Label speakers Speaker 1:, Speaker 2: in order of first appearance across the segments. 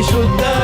Speaker 1: പരിശുദ്ധ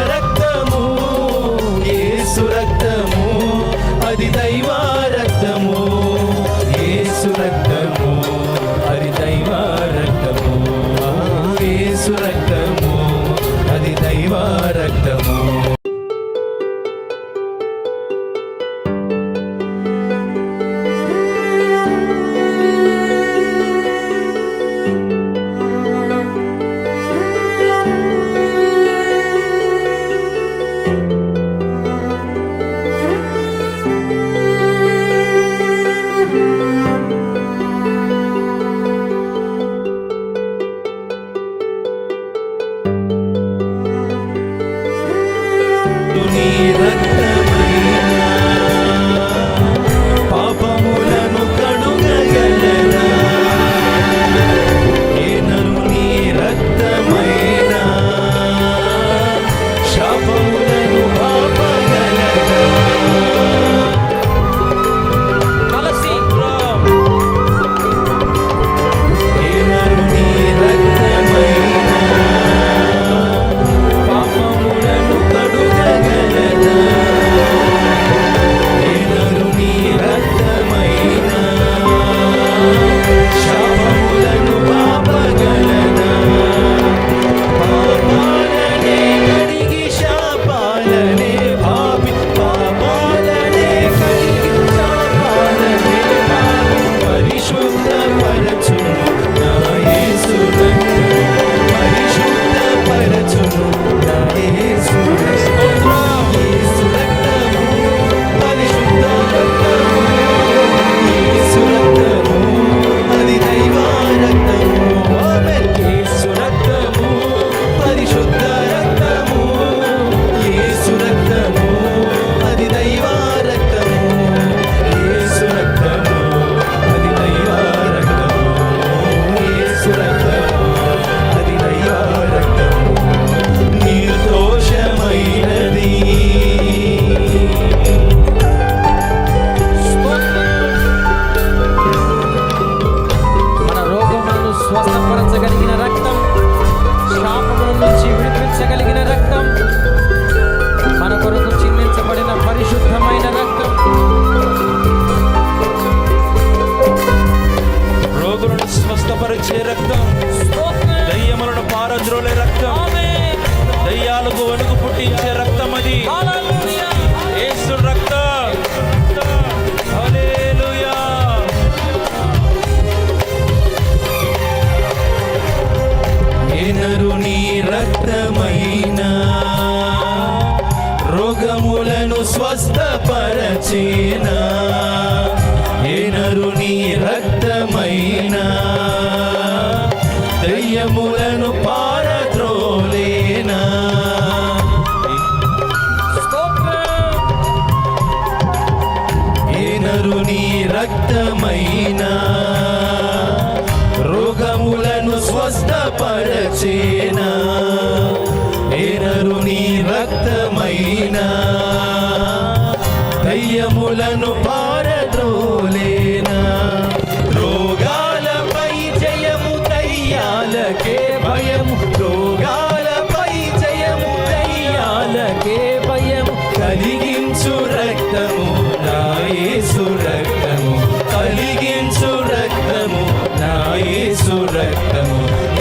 Speaker 1: దయ్యాలకే
Speaker 2: భయం రోగాలపై జయము దయ్యాలకే భయం కలిగించు రక్తము నాయేసు రక్తము కలిగించు రక్తము నాయేసు రక్తము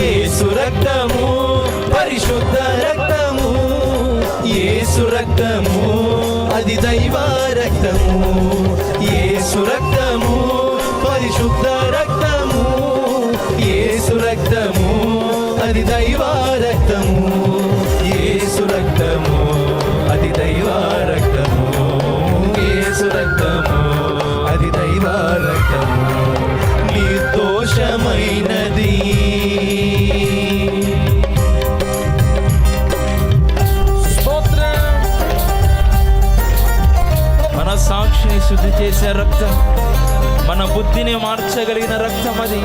Speaker 2: ఏసు రక్తము పరిశుద్ధ రక్తము ఏసు రక్తము అది దైవ రక్తము. అది దైవ రక్తము యేసు రక్తము అది దైవ రక్తము నిర్దోషమైనది
Speaker 1: మన సాక్షిని శుద్ధి చేసే రక్తం మన బుద్ధిని మార్చగలిగిన రక్తం అది.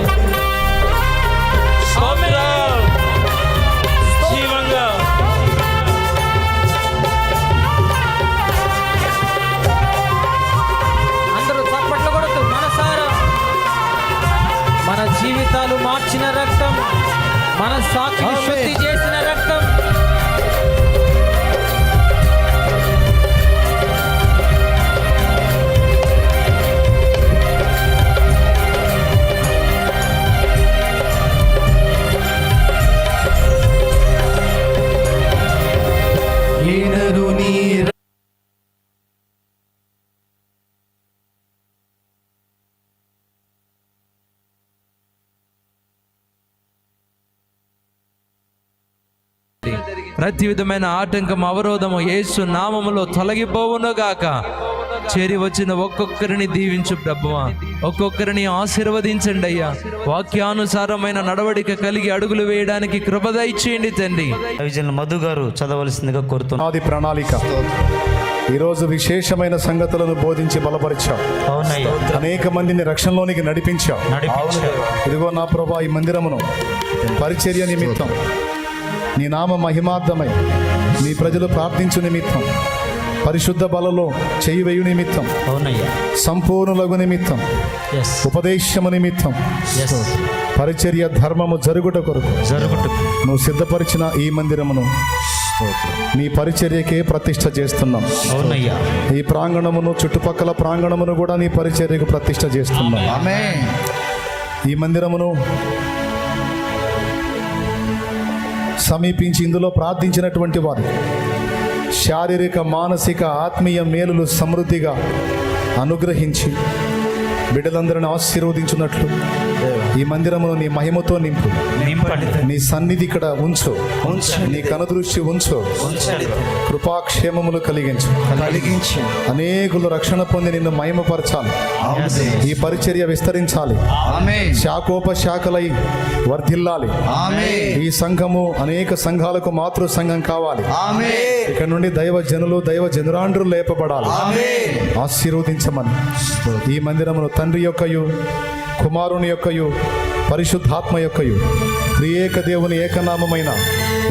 Speaker 1: ప్రతి విధమైన ఆటంకం అవరోధము యేసు నామములో తొలగిపోవును గాక చేరి వచ్చిన ఒక్కొక్కరిని దీవించు ప్రభువా. ఒక్కొక్కరిని ఆశీర్వదించండి అయ్యా. వాక్యానుసారమైన నడవడిక కలిగి అడుగులు వేయడానికి కృప దయచేయండి తండ్రి.
Speaker 3: విజయన్ మధు గారు చదవలసిందిగా కోరుతున్నాను
Speaker 4: ఆది ప్రణాళిక. ఈరోజు విశేషమైన సంగతులను బోధించి బలపరిచావు
Speaker 3: అవునయ్యా.
Speaker 4: అనేక మందిని రక్షణలోనికి నడిపించావు ఇదిగో నా ప్రభా ఈ మందిరమును పరిచర్య నిమిత్తం నీ నామ మహిమార్థమై నీ ప్రజలు ప్రార్థించు నిమిత్తం పరిశుద్ధ బలలో చేయి వేయు నిమిత్తం
Speaker 3: అవునయ్యా.
Speaker 4: సంపూర్ణులగు నిమిత్తం ఉపదేశము నిమిత్తం పరిచర్య ధర్మము జరుగుట కొరకు
Speaker 3: జరుగుట.
Speaker 4: నువ్వు సిద్ధపరిచిన ఈ మందిరమును నీ పరిచర్యకే ప్రతిష్ట చేస్తున్నాం.
Speaker 3: అవునయ్యా.
Speaker 4: ఈ ప్రాంగణమును చుట్టుపక్కల ప్రాంగణమును కూడా నీ పరిచర్యకు ప్రతిష్ట చేస్తున్నాం. ఈ మందిరమును సమీపించి ఇందులో ప్రార్థించినటువంటి వారు. శారీరక మానసిక ఆత్మీయ మేలులు సమృద్ధిగా అనుగ్రహించి బిడ్డలందరిని ఆశీర్వదించున్నట్లు. ఈ మందిరమును నీ మహిమతో నింపు. నీ సన్నిధి ఇక్కడ ఉంచు. నీ కనుదృష్టి ఉంచు. కృపాక్షేమములు కలిగించు.
Speaker 2: కలిగించి.
Speaker 4: అనేకులు రక్షణ పొంది నిన్ను మహిమపరచాలి. ఈ పరిచర్య విస్తరించాలి. శాఖోపశాఖలై వర్ధిల్లాలి. ఈ సంఘము అనేక సంఘాలకు మాతృ సంఘం కావాలి ఇక్కడ నుండి దైవ జనులు దైవ జనురాండ్రులు లేపబడాలి. ఆశీర్వదించమని. ఈ మందిరమును తండ్రి యొక్కయు కుమారుని యొక్కయు పరిశుద్ధాత్మ యొక్కయు. త్రియేక దేవుని ఏకనామమైన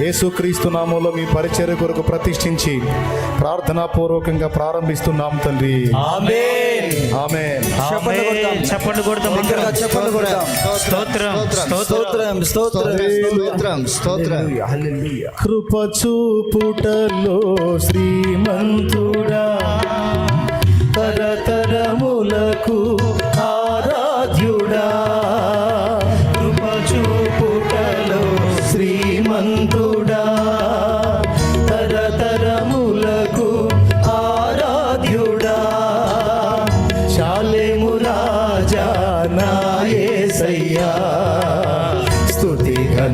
Speaker 4: యేసుక్రీస్తు నామంలో మీ పరిచర్య కొరకు ప్రతిష్ఠించి ప్రార్థనాపూర్వకంగా ప్రారంభిస్తున్నాం తండ్రి.
Speaker 3: కొడతాం స్తోత్రం స్తోత్రం
Speaker 4: కృప చూపుటలో శ్రీమంతుడా తరతరములకు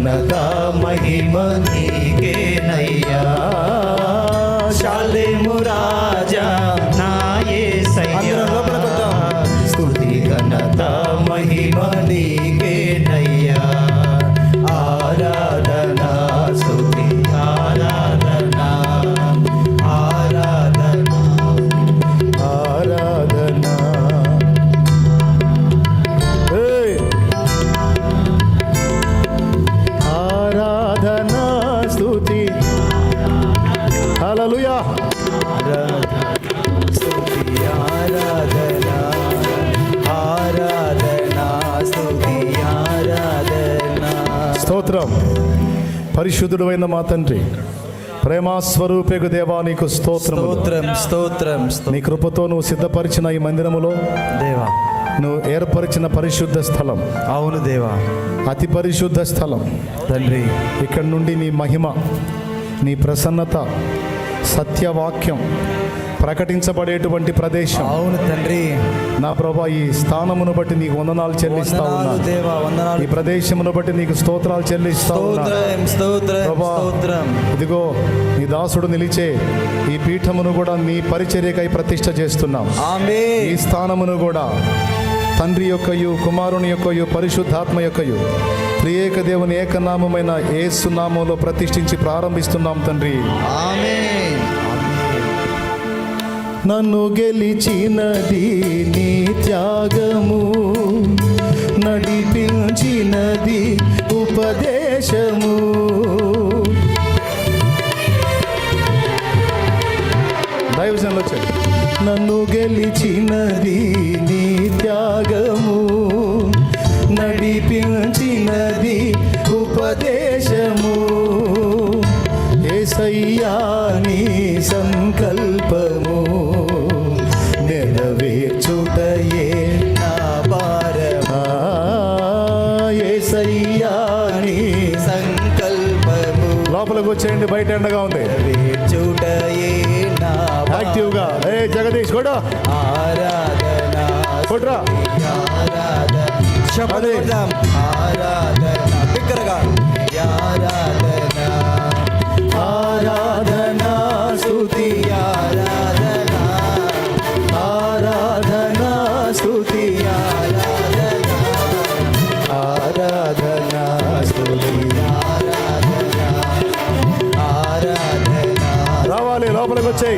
Speaker 4: ఘనత మహిమ నీకేనయ్యా. శాలేము రాజా హల్లెలూయా. ఆరాధన ఆరాధన స్తుతి ఆరాధన స్తోత్రం. పరిశుద్ధుడు అయిన మా తండ్రి ప్రేమాస్వరూపేగు దేవా నీకు స్తోత్రం
Speaker 2: స్తోత్రం స్తోత్రం.
Speaker 4: నీ కృపతో నువ్వు సిద్ధపరిచిన ఈ మందిరములో
Speaker 2: దేవా.
Speaker 4: నువ్వు ఏర్పరిచిన పరిశుద్ధ స్థలం.
Speaker 2: అవును దేవా.
Speaker 4: అతి పరిశుద్ధ స్థలం.
Speaker 2: తండ్రి.
Speaker 4: ఇక్కడ నుండి నీ మహిమ నీ ప్రసన్నత సత్యవాక్యం ప్రకటించబడేటువంటి ప్రదేశం.
Speaker 2: అవును తండ్రి.
Speaker 4: నా ప్రభా ఈ స్థానమును బట్టి నీకు వందనాలు చెల్లిస్తా
Speaker 2: వందనాలు
Speaker 4: ఈ ప్రదేశమును బట్టి నీకు స్తోత్రాలు చెల్లిస్తా
Speaker 2: స్తోత్రం
Speaker 4: ఇదిగో నీ దాసుడు నిలిచే ఈ పీఠమును కూడా నీ పరిచర్యకై ప్రతిష్ట చేస్తున్నాం. ఈ స్థానమును కూడా తండ్రి యొక్కయు కుమారుని యొక్కయు పరిశుద్ధాత్మ యొక్కయు. త్రియేక దేవుని ఏకనామమైన ఏసు నామంలో ప్రతిష్ఠించి ప్రారంభిస్తున్నాం తండ్రి.
Speaker 2: ఆమె
Speaker 4: నన్ను గెలిచినది నీ త్యాగము నడిపించినది ఉపదేశము. నన్ను గెలిచినది నీ త్యాగము. నడిపించినది ఉపదేశము. ఏసయ్యా నీ సంకల్పము నెరవేర్చుటయే నా భారమా. ఏసయ్యా నీ
Speaker 2: సంకల్పము
Speaker 4: లోపలికి వచ్చేయండి బయట ఎండగా ఉంది.
Speaker 2: చూటయే
Speaker 4: యాక్టివ్గా. ఏ జగదీష్ కూడా కొట్రా.
Speaker 2: శపథం రావాలి లోపలికి
Speaker 4: వచ్చేయి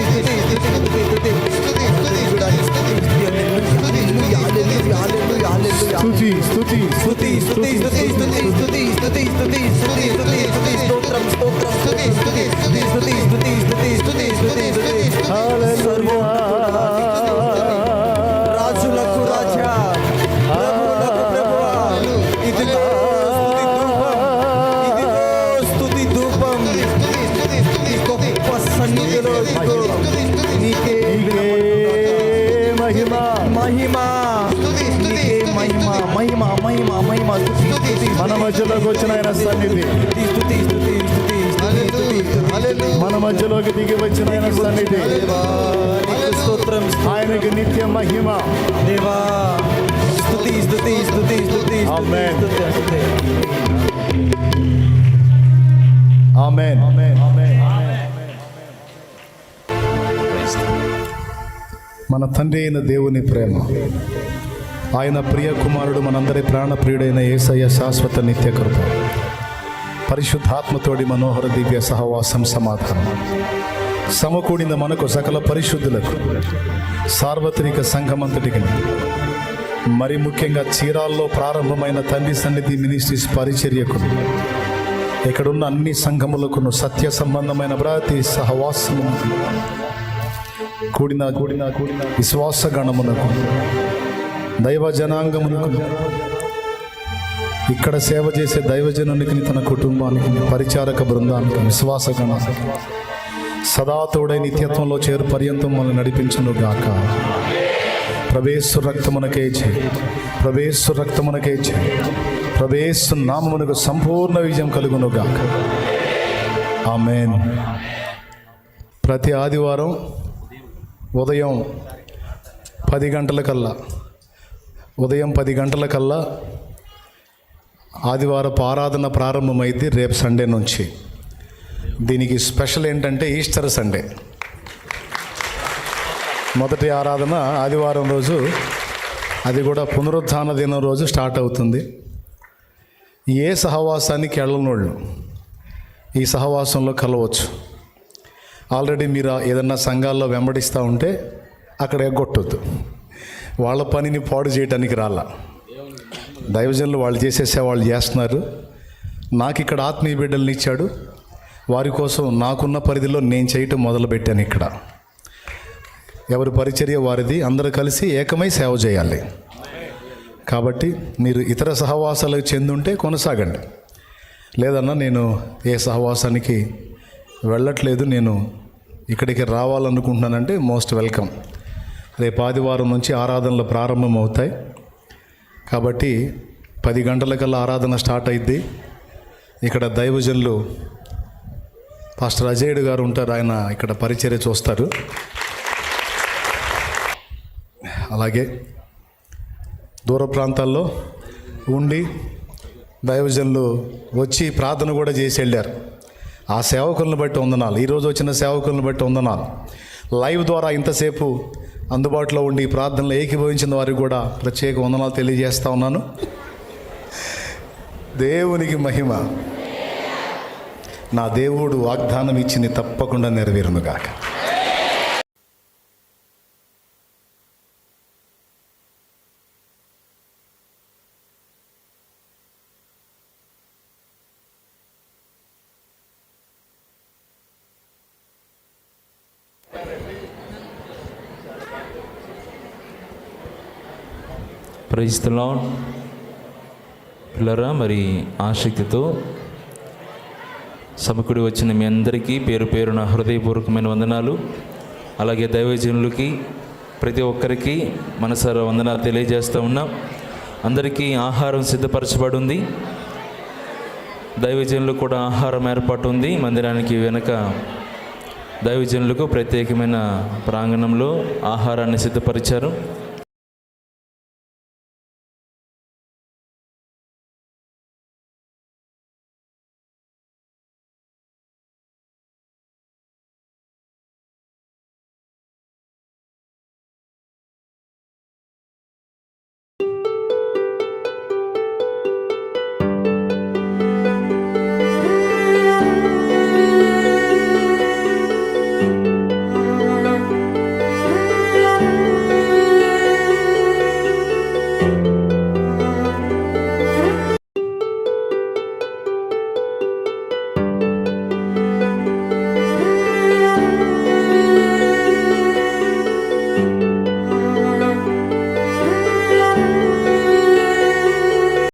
Speaker 2: do Deus, do Deus, do
Speaker 4: Deus. మధ్యలోకి వచ్చిన ఆయన సన్నిధి. మన మధ్యలోకి దిగి వచ్చిన ఆయన సన్నిధి.
Speaker 2: స్తోత్రం
Speaker 4: ఆయనకి నిత్య మహిమ.
Speaker 2: దేవా స్తుతి స్తుతి స్తుతి స్తుతి
Speaker 4: Amen. ఆమేన్ మన తండ్రి అయిన దేవుని ప్రేమ. ఆయన ప్రియ కుమారుడు మనందరి ప్రాణ ప్రియుడైన ఏసయ్య శాశ్వత నిత్య కృప పరిశుద్ధాత్మతోడి మనోహర దివ్య సహవాసం సమాధానం. సమకూడిన మనకు సకల పరిశుద్ధులకు సార్వత్రిక సంఘమంతటికి మరి ముఖ్యంగా చీరాల్లో ప్రారంభమైన తండ్రి సన్నిధి మినిస్ట్రీస్ పరిచర్యకు ఇక్కడున్న అన్ని సంఘములకును సత్య సంబంధమైన ప్రతి సహవాసము కూడిన కూడిన కూడిన విశ్వాస గణమునకు దైవ జనాంగమునకు ఇక్కడ సేవ చేసే దైవజనునికి తన కుటుంబానికి పరిచారక బృందానికి విశ్వాస గణ సదా తోడై నిత్యత్వంలో చేరు పర్యంతం మనల్ని నడిపించును గాక. ప్రవేశు రక్తమునకే చే ప్రవేశు రక్తమునకే చే ప్రవేశు నామమునకు సంపూర్ణ విజయం కలుగును గాక. ఆమెన్. ప్రతి ఆదివారం ఉదయం పది గంటలకల్లా ఉదయం పది గంటలకల్లా ఆదివారపు ఆరాధన ప్రారంభమైంది రేపు సండే నుంచి. దీనికి స్పెషల్ ఏంటంటే ఈస్టర్ సండే. మొదటి ఆరాధన ఆదివారం రోజు అది కూడా పునరుత్థాన దినం రోజు స్టార్ట్ అవుతుంది. ఏ సహవాసానికి వెళ్ళనోళ్ళు ఈ సహవాసంలో కలవచ్చు. ఆల్రెడీ మీరు ఏదన్నా సంఘాల్లో వెంబడిస్తూ ఉంటే అక్కడ ఎగ్గొట్టొద్దు. వాళ్ళ పనిని పాడు చేయడానికి రాలా. దైవజనులు వాళ్ళు చేసేసే వాళ్ళు చేస్తున్నారు. నాకు ఇక్కడ ఆత్మీయ బిడ్డల్ని ఇచ్చాడు. వారి కోసం నాకున్న పరిధిలో నేను చేయటం మొదలుపెట్టాను ఇక్కడ. ఎవరి పరిచర్య వారిది అందరూ కలిసి ఏకమై సేవ చేయాలి. కాబట్టి మీరు ఇతర సహవాసాలకు చెందుంటే కొనసాగండి. లేదన్నా నేను ఏ సహవాసానికి వెళ్ళట్లేదు నేను ఇక్కడికి రావాలనుకుంటున్నానంటే మోస్ట్ వెల్కమ్. రేపు ఆదివారం నుంచి ఆరాధనలు ప్రారంభం అవుతాయి కాబట్టి పది గంటలకల్లా ఆరాధన స్టార్ట్ అయింది ఇక్కడ దైవజనులు పాస్టర్ అజయుడు గారు ఉంటారు ఆయన ఇక్కడ పరిచర్య చూస్తారు. అలాగే దూర ప్రాంతాల్లో ఉండి దైవజనులు వచ్చి ప్రార్థన కూడా చేసి వెళ్ళారు. ఆ సేవకులను బట్టి వందనాలు. ఈరోజు వచ్చిన సేవకులను బట్టి వందనాలు. లైవ్ ద్వారా ఇంతసేపు అందుబాటులో ఉండి ఈ ఏకీభవించిన వారికి కూడా ప్రత్యేక వందనాలు తెలియజేస్తా ఉన్నాను. దేవునికి మహిమ. నా దేవుడు వాగ్దానం ఇచ్చింది తప్పకుండా నెరవేరునుగాక
Speaker 1: ప్రైజ్ పిల్లరా మరి ఆసక్తితో సమకుడి వచ్చిన మీ అందరికీ పేరు పేరున హృదయపూర్వకమైన వందనాలు. అలాగే దైవజనులకి ప్రతి ఒక్కరికి మనసారా వందనాలు తెలియజేస్తూ ఉన్నాం. అందరికీ ఆహారం సిద్ధపరచబడి ఉంది దైవజనులకు కూడా ఆహారం ఏర్పాటు ఉంది మందిరానికి వెనుక దైవజనులకు ప్రత్యేకమైన ప్రాంగణంలో ఆహారాన్ని సిద్ధపరిచారు.